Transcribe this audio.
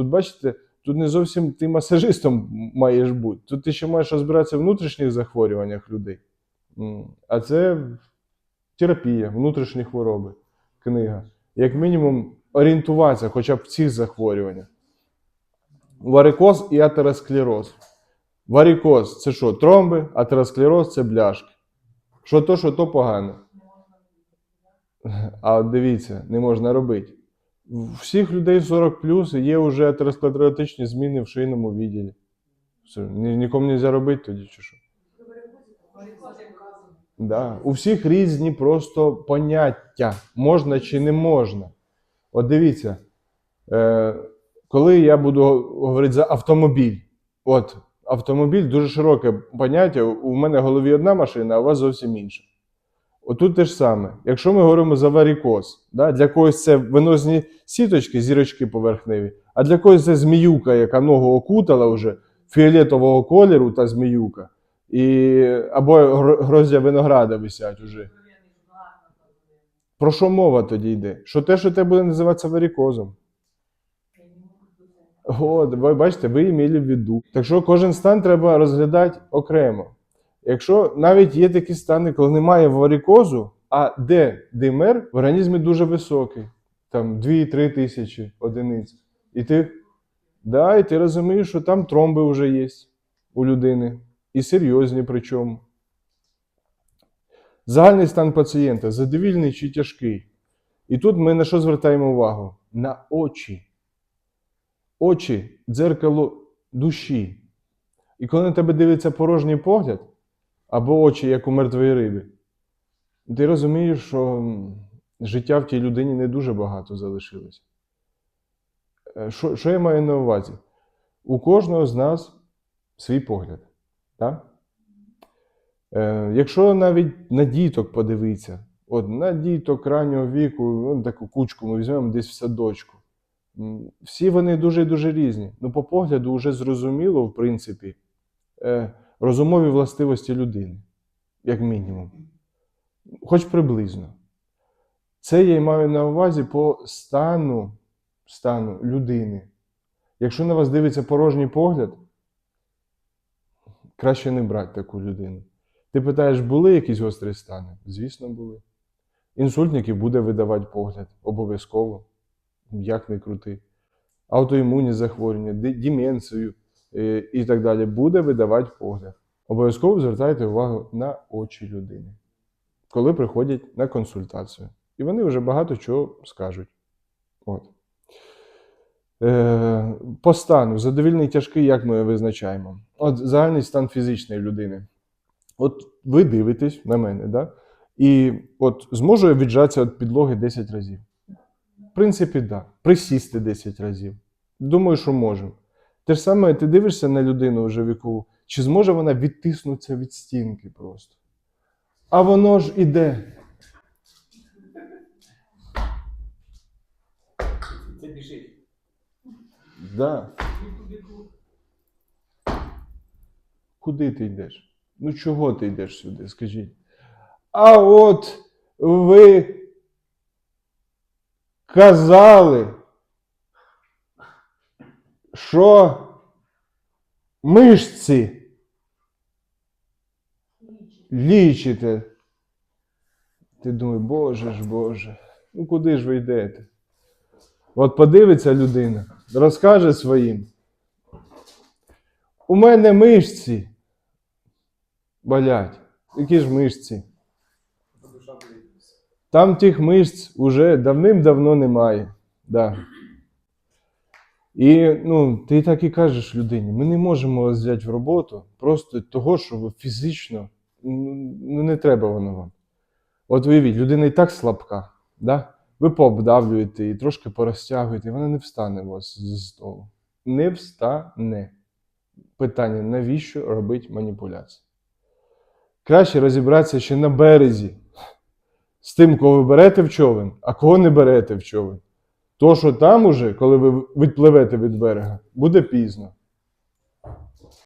Тут бачите, тут не зовсім ти масажистом маєш бути. Тут ти ще маєш розбиратися в внутрішніх захворюваннях людей. А це терапія, внутрішні хвороби, книга. Як мінімум, орієнтуватися хоча б в цих захворюваннях. Варикоз і атеросклероз. Варикоз це що? Тромби, атеросклероз це бляшки. Що то, що то погано. А дивіться, не можна робити. У всіх людей 40 плюс є вже атеросклеротичні зміни в шийному відділі. Все, ні- нікому не можна робити тоді, чи що? Да. У всіх різні просто поняття, можна чи не можна. От дивіться, е, коли я буду говорити за автомобіль, от автомобіль дуже широке поняття. У мене в голові одна машина, а у вас зовсім інша. Отут те ж саме. Якщо ми говоримо за варікоз, да, для когось це венозні сіточки, зірочки поверхневі, а для когось це зміюка, яка ногу окутала вже фіолетового кольору та зміюка. І, або гроздя винограда висять уже. Про що мова тоді йде? Що те, що те буде називатися варікозом? Ви бачите, ви імели в виду. Так що кожен стан треба розглядати окремо. Якщо навіть є такі стани, коли немає варикозу, а де димер в організмі дуже високий, там 2-3 тисячі одиниць. І ти, да, і ти розумієш, що там тромби вже є у людини. І серйозні причому. Загальний стан пацієнта задовільний чи тяжкий. І тут ми на що звертаємо увагу? На очі. Очі дзеркало душі. І коли на тебе дивиться порожній погляд, або очі, як у мертвої риби, ти розумієш, що життя в тій людині не дуже багато залишилось. Е, Що, що я маю на увазі? У кожного з нас свій погляд. Так? Е, якщо навіть на діток подивитися, от на діток раннього віку, таку кучку ми візьмемо десь в садочку. Всі вони дуже дуже різні. Ну, по погляду вже зрозуміло, в принципі, е, розумові властивості людини, як мінімум. Хоч приблизно. Це я й маю на увазі по стану, стану людини. Якщо на вас дивиться порожній погляд, краще не брати таку людину. Ти питаєш, були якісь гострі стани? Звісно, були. Інсультників буде видавати погляд, обов'язково, як не крути. Аутоімунні захворювання, деменцію і так далі буде видавати погляд. Обов'язково звертайте увагу на очі людини, коли приходять на консультацію. І вони вже багато чого скажуть. От. Е, по стану, задовільний тяжкий, як ми визначаємо? От загальний стан фізичної людини. От ви дивитесь на мене, да? і от зможу я віджатися від підлоги 10 разів. В принципі, так. Да. Присісти 10 разів. Думаю, що можемо. Те ж саме, ти дивишся на людину вже вікову, чи зможе вона відтиснутися від стінки просто. А воно ж іде. Це біжить. Да. Куди ти йдеш? Ну чого ти йдеш сюди, скажіть? А от ви казали, що мишці лічите. Ти думаєш, боже ж, боже, ну куди ж ви йдете? От подивиться людина, розкаже своїм. У мене мишці болять. Які ж мишці? Там тих мишць уже давним-давно немає. Да. І ну, ти так і кажеш людині: ми не можемо вас взяти в роботу просто того, що ви фізично ну, ну, не треба воно вам. От уявіть, людина і так слабка, да? ви пообдавлюєте і трошки порозтягуєте, і вона не встане у вас з столу. Не встане. Питання: навіщо робити маніпуляції? Краще розібратися ще на березі з тим, кого ви берете в човен, а кого не берете в човен. То, що там уже, коли ви відпливете від берега, буде пізно.